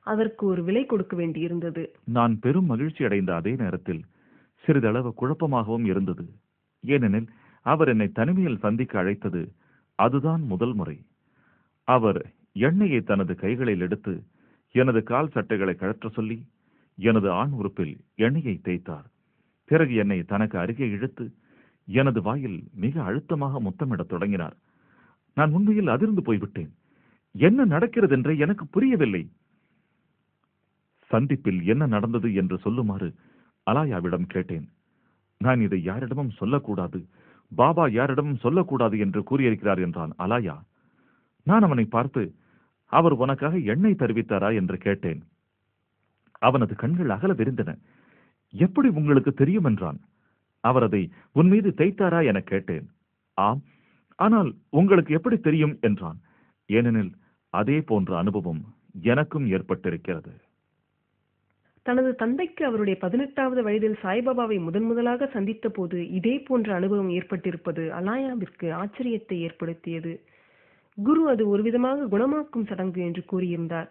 அதற்கு ஒரு விலை கொடுக்க வேண்டியிருந்தது. நான் பெரும் மகிழ்ச்சி அடைந்த அதே நேரத்தில் சிறிதளவு குழப்பமாகவும் இருந்தது. ஏனெனில் அவர் என்னை தனிமையில் சந்திக்க அழைத்தது அதுதான் முதல் முறை. அவர் எண்ணெயை தனது கைகளில் எடுத்து எனது கால் சட்டைகளை கழற்ற சொல்லி எனது ஆண் உறுப்பில் எண்ணெயை தேய்த்தார். பிறகு என்னை தனக்கு அருகே இழுத்து எனது வாயில் மிக அழுத்தமாக முத்தமிடத் தொடங்கினார். நான் உண்மையில் அதிர்ந்து போய்விட்டேன். என்ன நடக்கிறது என்று எனக்கு புரியவில்லை. சந்திப்பில் என்ன நடந்தது என்று சொல்லுமாறு அலாயாவிடம் கேட்டேன். நான் இதை யாரிடமும் சொல்லக்கூடாது பாபா யாரிடமும் சொல்லக்கூடாது என்று கூறியிருக்கிறார் என்றான் அலாயா. நான் அவனை பார்த்து அவர் உனக்காக எண்ணெய் தருவித்தாரா? என்று கேட்டேன். அவனது கண்கள் அகல விரிந்தன. எப்படி உங்களுக்கு தெரியும்? என்றான். அவர் அதை உன் மீது தேய்த்தாரா? என கேட்டேன். ஆம் ஆனால் உங்களுக்கு எப்படி தெரியும்? என்றான். ஏனெனில் அதே போன்ற அனுபவம் எனக்கும் ஏற்பட்டிருக்கிறது. தனது தந்தைக்கு அவருடைய பதினெட்டாவது வயதில் சாய்பாபாவை முதன் முதலாக சந்தித்த போது இதே போன்ற அனுபவம் ஏற்பட்டிருப்பது அலாயாவிற்கு ஆச்சரியத்தை ஏற்படுத்தியது. குரு அது ஒரு விதமாக குணமாக்கும் சடங்கு என்று கூறியிருந்தார்.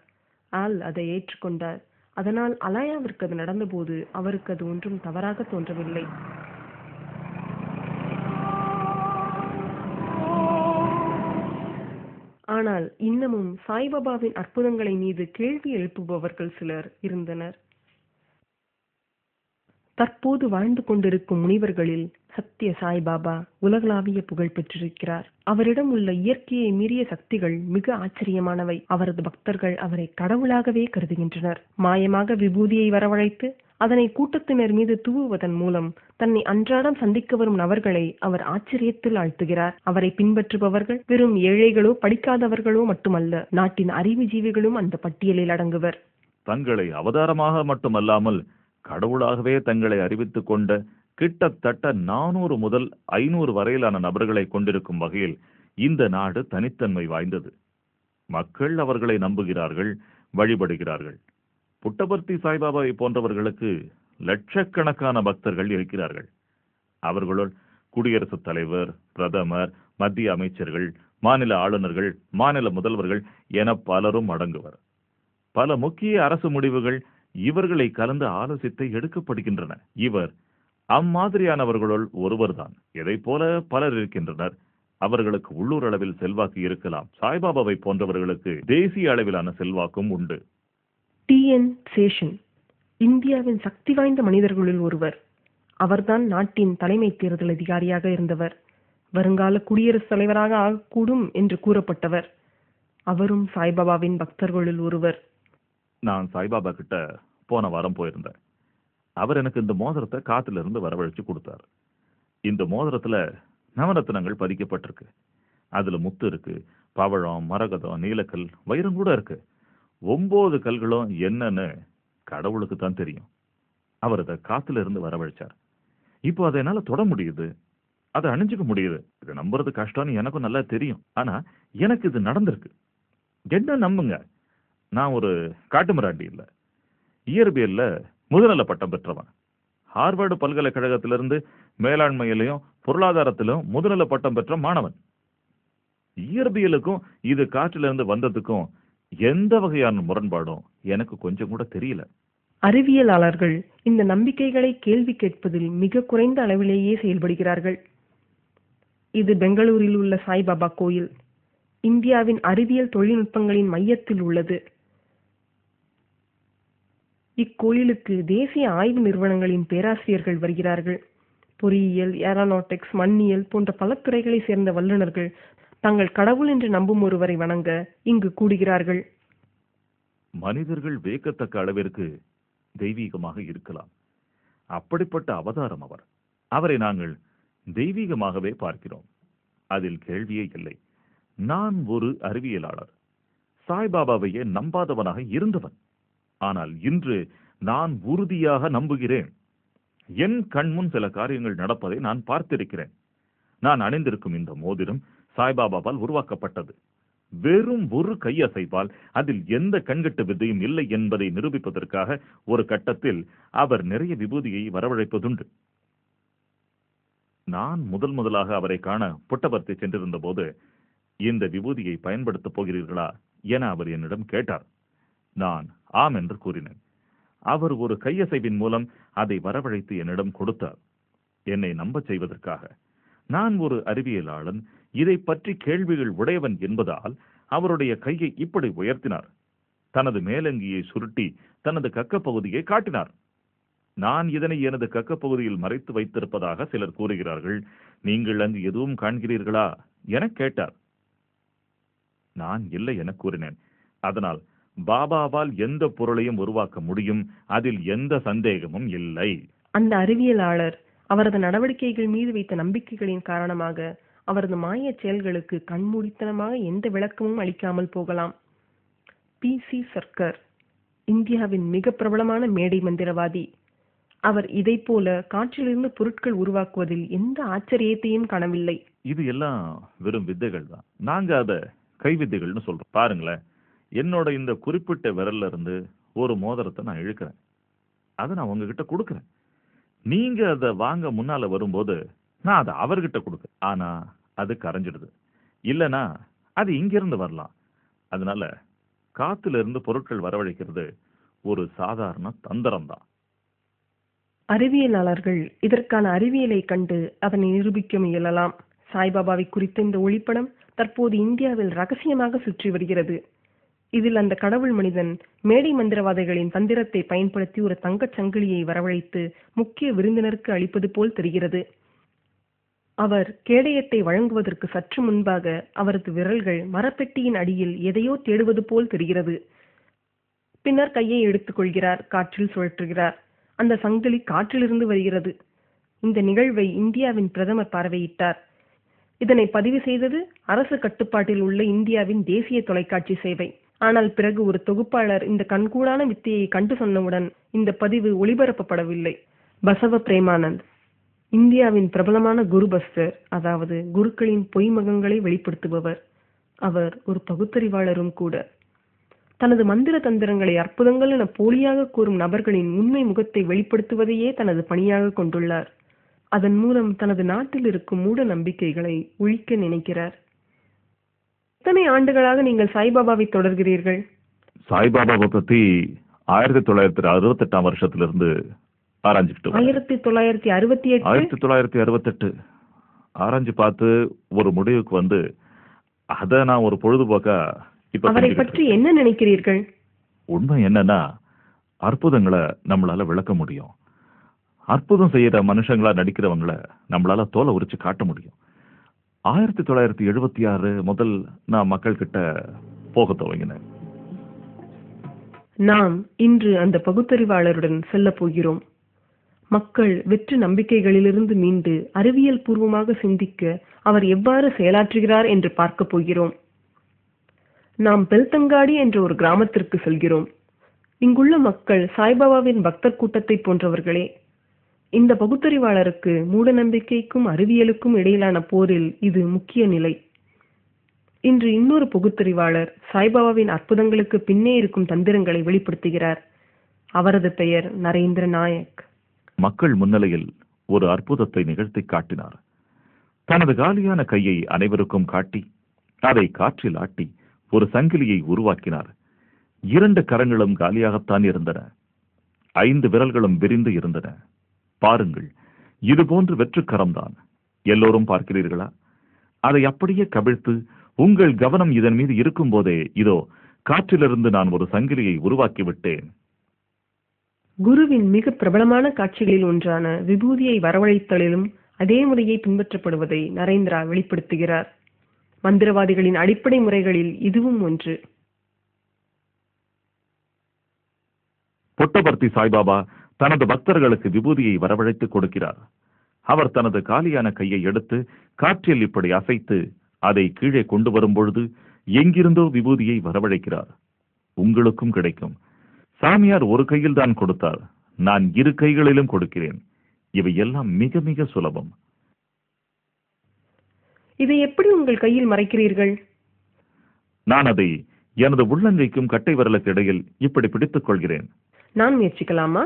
ஆல் அதை ஏற்றுக்கொண்டார். அதனால் அலாயாவிற்கு அது நடந்தபோது அவருக்கு அது ஒன்றும் தவறாக தோன்றவில்லை. ஆனால் இன்னமும் சாய்பாபாவின் அற்புதங்களை மீது கேள்வி எழுப்புபவர்கள் சிலர் இருந்தனர். தற்போது வாழ்ந்து கொண்டிருக்கும் முனிவர்களில் சத்திய சாய்பாபா உலகளாவிய புகழ் பெற்றிருக்கிறார். அவரிடம் உள்ள இயற்கையை மீறிய சக்திகள் மிக ஆச்சரியமானவை. அவரது பக்தர்கள் அவரை கடவுளாகவே கருதுகின்றனர். மாயமாக விபூதியை வரவழைத்து அதனை கூட்டத்தினர் மீது தூவுவதன் மூலம் தன்னை அன்றாடம் சந்திக்க வரும் நபர்களை அவர் ஆச்சரியத்தில் ஆழ்த்துகிறார். அவரை பின்பற்றுபவர்கள் வெறும் ஏழைகளோ படிக்காதவர்களோ மட்டுமல்ல நாட்டின் அறிவுஜீவிகளும் அந்த பட்டியலில் அடங்குவர். தங்களை அவதாரமாக மட்டுமல்லாமல் கடவுளாகவே தங்களை அறிவித்துக் கொண்ட கிட்டத்தட்ட நானூறு முதல் ஐநூறு வரையிலான நபர்களை கொண்டிருக்கும் வகையில் இந்த நாடு தனித்தன்மை வாய்ந்தது. மக்கள் அவர்களை நம்புகிறார்கள் வழிபடுகிறார்கள். புட்டபர்த்தி சாய்பாபாவை போன்றவர்களுக்கு லட்சக்கணக்கான பக்தர்கள் இருக்கிறார்கள். அவர்களுள் குடியரசுத் தலைவர் பிரதமர் மத்திய அமைச்சர்கள் மாநில ஆளுநர்கள் மாநில முதல்வர்கள் என பலரும் அடங்குவர். பல முக்கிய அரசு முடிவுகள் இவர்களை கலந்து ஆலோசித்து எடுக்கப்படுகின்றன. இவர் அம்மாதிரியானவர்களுள் ஒருவர்தான். இதைப் போல பலர் இருக்கின்றனர். அவர்களுக்கு உள்ளூர் அளவில் செல்வாக்கு இருக்கலாம். சாய்பாபாவை போன்றவர்களுக்கு தேசிய அளவிலான செல்வாக்கும் உண்டு. டி. என். சேஷன் இந்தியாவின் சக்தி வாய்ந்த மனிதர்களில் ஒருவர். அவர்தான் நாட்டின் தலைமை தேர்தல் அதிகாரியாக இருந்தவர். வருங்கால குடியரசுத் தலைவராக ஆகக்கூடும் என்று கூறப்பட்டவர். அவரும் சாய்பாபாவின் பக்தர்களில் ஒருவர். நான் சாய்பாபா கிட்ட போன வாரம் போயிருந்தேன். அவர் எனக்கு இந்த மோதிரத்தை காத்துல இருந்து வரவழைச்சு கொடுத்தார். இந்த மோதிரத்துல நவரத்னங்கள் பதிக்கப்பட்டிருக்கு. அதுல முத்து இருக்கு பவழம் மரகதம் நீலக்கல் வைரம் கூட இருக்கு. ஒன்பது கல்களும் என்னன்னு கடவுளுக்கு தான் தெரியும். அவர் அதை காத்துல இருந்து வரவழைச்சார். இப்போ அதை என்னால் தொட முடியுது. அதை அணிஞ்சுக்க முடியுது. இதை நம்புறது கஷ்டம்னு எனக்கும் நல்லா தெரியும். ஆனா எனக்கு இது நடந்திருக்கு. என்ன நம்புங்க? நான் ஒரு காட்டுமிராண்டி இல்லை. இயற்பியலில் முதுநல பட்டம் பெற்றவன். ஹார்வர்டு பல்கலைக்கழகத்திலிருந்து மேலாண்மையிலையும் பொருளாதாரத்திலும் முதுநல பட்டம் பெற்ற மாணவன். இயற்பியலுக்கும் இது காற்றிலிருந்து வந்ததுக்கும் எந்த வகையான முரண்பாடும் எனக்கு கொஞ்சம் கூட தெரியல. அறிவியலாளர்கள் இந்த நம்பிக்கைகளை கேள்வி கேட்பதில் மிக குறைந்த அளவிலேயே செயல்படுகிறார்கள். இது பெங்களூரில் உள்ள சாய்பாபா கோயில். இந்தியாவின் அறிவியல் தொழில்நுட்பங்களின் மையத்தில் உள்ளது. இக்கோயிலுக்கு தேசிய ஆய்வு நிறுவனங்களின் பேராசிரியர்கள் வருகிறார்கள். பொறியியல் ஏரோநாட்டிக்ஸ் மண்ணியல் போன்ற பல துறைகளை சேர்ந்த வல்லுநர்கள் தங்கள் கடவுள் என்று நம்பும் ஒருவரை வணங்க இங்கு கூடுகிறார்கள். மனிதர்கள் வியக்கத்தக்க அளவிற்கு தெய்வீகமாக இருக்கலாம். அப்படிப்பட்ட அவதாரம் அவர். அவரை நாங்கள் தெய்வீகமாகவே பார்க்கிறோம். அதில் கேள்வியே இல்லை. நான் ஒரு அறிவியலாளர். சாய்பாபாவையே நம்பாதவனாக இருந்தவன். ஆனால் இன்று நான் உறுதியாக நம்புகிறேன். என் கண்முன் சில காரியங்கள் நடப்பதை நான் பார்த்திருக்கிறேன். நான் அணிந்திருக்கும் இந்த மோதிரம் சாய்பாபாவால் உருவாக்கப்பட்டது. வெறும் ஒரு கையசைப்பால் அதில் எந்த கண்கட்டு வித்தையும் இல்லை என்பதை நிரூபிப்பதற்காக ஒரு கட்டத்தில் அவர் நிறைய விபூதியை வரவழைப்பதுண்டு. நான் முதல் முதலாக அவரை காண புட்டபர்த்தி சென்றிருந்த போது இந்த விபூதியை பயன்படுத்தப் போகிறீர்களா? என அவர் என்னிடம் கேட்டார். நான் ஆம் என்று கூறினேன். அவர் ஒரு கையசைவின் மூலம் அதை வரவழைத்து என்னிடம் கொடுத்தார். என்னை நம்பச் செய்வதற்காக. நான் ஒரு அறிவியலாளன் இதை பற்றி கேள்விகள் உடையவன் என்பதால் அவருடைய கையை இப்படி உயர்த்தினார். தனது மேலங்கியை சுருட்டி தனது கக்கப்பகுதியை காட்டினார். நான் இதனை எனது கக்கப்பகுதியில் மறைத்து வைத்திருப்பதாக சிலர் கூறுகிறார்கள். நீங்கள் அங்கு எதுவும் காண்கிறீர்களா? எனக் கேட்டார். நான் இல்லை என கூறினேன். அதனால் பாபாவால் எந்த பொருளையும் உருவாக்க முடியும்? அதில் எந்த சந்தேகமும் இல்லை. அந்த அறிவியலாளர் அவரது நடவடிக்கைகள் மீது வைத்த நம்பிக்கைகளின் காரணமாக அவரது மாயச் செயல்களுக்கு கண்மூடித்தனமாக எந்த விளக்கமும் அளிக்காமல் போகலாம். பி. சி. சர்க்கர் இந்தியாவின் மிக பிரபலமான மேடை மந்திரவாதி. அவர் இதைப் போல காற்றிலிருந்து பொருட்கள் உருவாக்குவதில் எந்த ஆச்சரியத்தையும் காணவில்லை. இது எல்லாம் வெறும் வித்தைகள் தான் நாங்க அத கைவித்தைகள்னு சொல்றோம். பாருங்களேன். என்னோட இந்த குறிப்பிட்ட விரல்ல இருந்து ஒரு மோதிரத்தை நான் இழுக்கிறேன். அதை நான் உங்ககிட்ட கொடுக்குறேன். நீங்க அதை வாங்க முன்னால வரும்போது நான் அதை அவர்கிட்ட கொடுக்குறேன் ஆனா அது கரைஞ்சிடுது. இல்லைனா அது இங்கிருந்து வரலாம். அதனால காத்துல இருந்து பொருட்கள் வரவழைக்கிறது ஒரு சாதாரண தந்திரம் தான் அறிவியலாளர்கள் இதற்கான அறிவியலை கண்டு அதனை நிரூபிக்க முயலலாம். சாய்பாபாவை குறித்த இந்த ஒளிப்படம் தற்போது இந்தியாவில் ரகசியமாக சுற்றி வருகிறது. இதில் அந்த கடவுள் மனிதன் மேடை மந்திரவாதிகளின் தந்திரத்தை பயன்படுத்தி ஒரு தங்கச் சங்கிலியை வரவழைத்து முக்கிய விருந்தினருக்கு அளிப்பது போல் தெரிகிறது. அவர் கேடயத்தை வழங்குவதற்கு சற்று முன்பாக அவரது விரல்கள் மரப்பெட்டியின் அடியில் எதையோ தேடுவது போல் தெரிகிறது. பின்னர் கையை எடுத்துக்கொள்கிறார் காற்றில் சுழற்றுகிறார். அந்த சங்கிலி காற்றிலிருந்து வருகிறது. இந்த நிகழ்வை இந்தியாவின் பிரதமர் பார்வையிட்டார். இதனை பதிவு செய்தது அரசு கட்டுப்பாட்டில் உள்ள இந்தியாவின் தேசிய தொலைக்காட்சி சேவை. ஆனால் பிறகு ஒரு தொகுப்பாளர் இந்த கண்கூடான வித்தையை கண்டு சொன்னவுடன் இந்த பதிவு ஒளிபரப்பப்படவில்லை. பசவ பிரேமானந்த். இந்தியாவின் பிரபலமான குரு பஸ்டர் அதாவது குருக்களின் பொய்மகங்களை வெளிப்படுத்துபவர். அவர் ஒரு பகுத்தறிவாளரும் கூட. தனது மந்திர தந்திரங்களை அற்புதங்கள் என போலியாக கூறும் நபர்களின் உண்மை முகத்தை வெளிப்படுத்துவதையே தனது பணியாக கொண்டுள்ளார். அதன் மூலம் தனது நாட்டில் இருக்கும் மூட நம்பிக்கைகளை ஒழிக்க நினைக்கிறார். எத்தனை ஆண்டுகளாக நீங்கள் சாய்பாபாவை தொடர்கிறீர்கள்? சாய்பாபாவை பத்தி ஆயிரத்தி தொள்ளாயிரத்தி அறுபத்தெட்டாம் வருஷத்துல இருந்து ஆராய்ஞ்சுக்கிட்டு. ஆயிரத்தி தொள்ளாயிரத்தி அறுபத்தி எட்டு? ஆயிரத்தி தொள்ளாயிரத்தி அறுபத்தெட்டு. ஆராய்ஞ்சு பார்த்து ஒரு முடிவுக்கு வந்து அத நான் ஒரு பொழுதுபோக்கா இப்ப அவரை பற்றி என்ன நினைக்கிறீர்கள்? உண்மை என்னன்னா அற்புதங்களை நம்மளால விளக்க முடியும். அற்புதம் செய்யற மனுஷங்களா நடிக்கிறவங்கள நம்மளால தோலை உரிச்சு காட்ட முடியும். ஆயிரத்தி தொள்ளாயிரத்தி எழுபத்தி ஆறு முதல் நான் மக்கள் கிட்ட போக துவங்கினேன். நாம் இன்று அந்த பகுத்தறிவாளருடன் செல்ல போகிறோம். மக்கள் வெற்று நம்பிக்கைகளிலிருந்து மீண்டு அறிவியல் பூர்வமாக சிந்திக்க அவர் எவ்வாறு செயலாற்றுகிறார் என்று பார்க்கப் போகிறோம். நாம் பெல்தங்காடி என்ற ஒரு கிராமத்திற்கு செல்கிறோம். இங்குள்ள மக்கள் சாய்பாபாவின் பக்தர் கூட்டத்தை போன்றவர்களே இந்த பகுத்தறிவாளருக்கு மூட நம்பிக்கைக்கும் அறிவியலுக்கும் இடையிலான போரில் இது முக்கிய நிலை. இன்று இன்னொரு பகுத்தறிவாளர் சாய்பாபாவின் அற்புதங்களுக்கு பின்னே இருக்கும் தந்திரங்களை வெளிப்படுத்துகிறார். அவரது பெயர் நரேந்திர நாயக். மக்கள் முன்னிலையில் ஒரு அற்புதத்தை நிகழ்த்தி காட்டினார். தனது காலியான கையை அனைவருக்கும் காட்டி அதை காற்றில் ஆட்டி ஒரு சங்கிலியை உருவாக்கினார். இரண்டு கரங்களும் காலியாகத்தான் இருந்தன. ஐந்து விரல்களும் விரிந்து இருந்தன. பாருங்கள் இது போன்று வெற்று கரம்தான் எல்லோரும் பார்க்கிறீர்களா? அதை அப்படியே கவிழ்த்து உங்கள் கவனம் இதன் மீது இருக்கும் போதே இதோ காற்றிலிருந்து நான் ஒரு சங்கிலியை உருவாக்கி விட்டேன் குருவின் மிக பிரபலமான காட்சிகளில் ஒன்றான விபூதியை வரவழைத்தலிலும் அதே முறையை பின்பற்றப்படுவதை நரேந்திரா வெளிப்படுத்துகிறார். மந்திரவாதிகளின் அடிப்படை முறைகளில் இதுவும் ஒன்று. புட்டபர்த்தி சாய்பாபா தனது பக்தர்களுக்கு விபூதியை வரவழைத்து கொடுக்கிறார். அவர் தனது காலியான கையை எடுத்து காற்றில் இப்படி அசைத்து அதை கீழே கொண்டு வரும் பொழுது எங்கிருந்தோ விபூதியை வரவழைக்கிறார். உங்களுக்கும் கிடைக்கும். சாமியார் ஒரு கையில் தான் கொடுத்தார். நான் இரு கைகளிலும் கொடுக்கிறேன். இவை எல்லாம் மிக மிக சுலபம். இதை எப்படி உங்கள் கையில் மறைக்கிறீர்கள்? நான் அதை எனது உள்ளங்கைக்கும் கட்டை விரலுக்கு இடையில் இப்படி பிடித்துக் கொள்கிறேன். நான் முயற்சிக்கலாமா?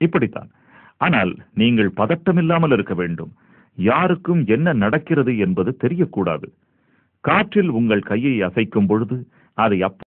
இப்படித்தான். ஆனால் நீங்கள் பதட்டமில்லாமல் இருக்க வேண்டும். யாருக்கும் என்ன நடக்கிறது என்பது தெரியக்கூடாது. காற்றில் உங்கள் கையை அசைக்கும் பொழுது அதை அப்ப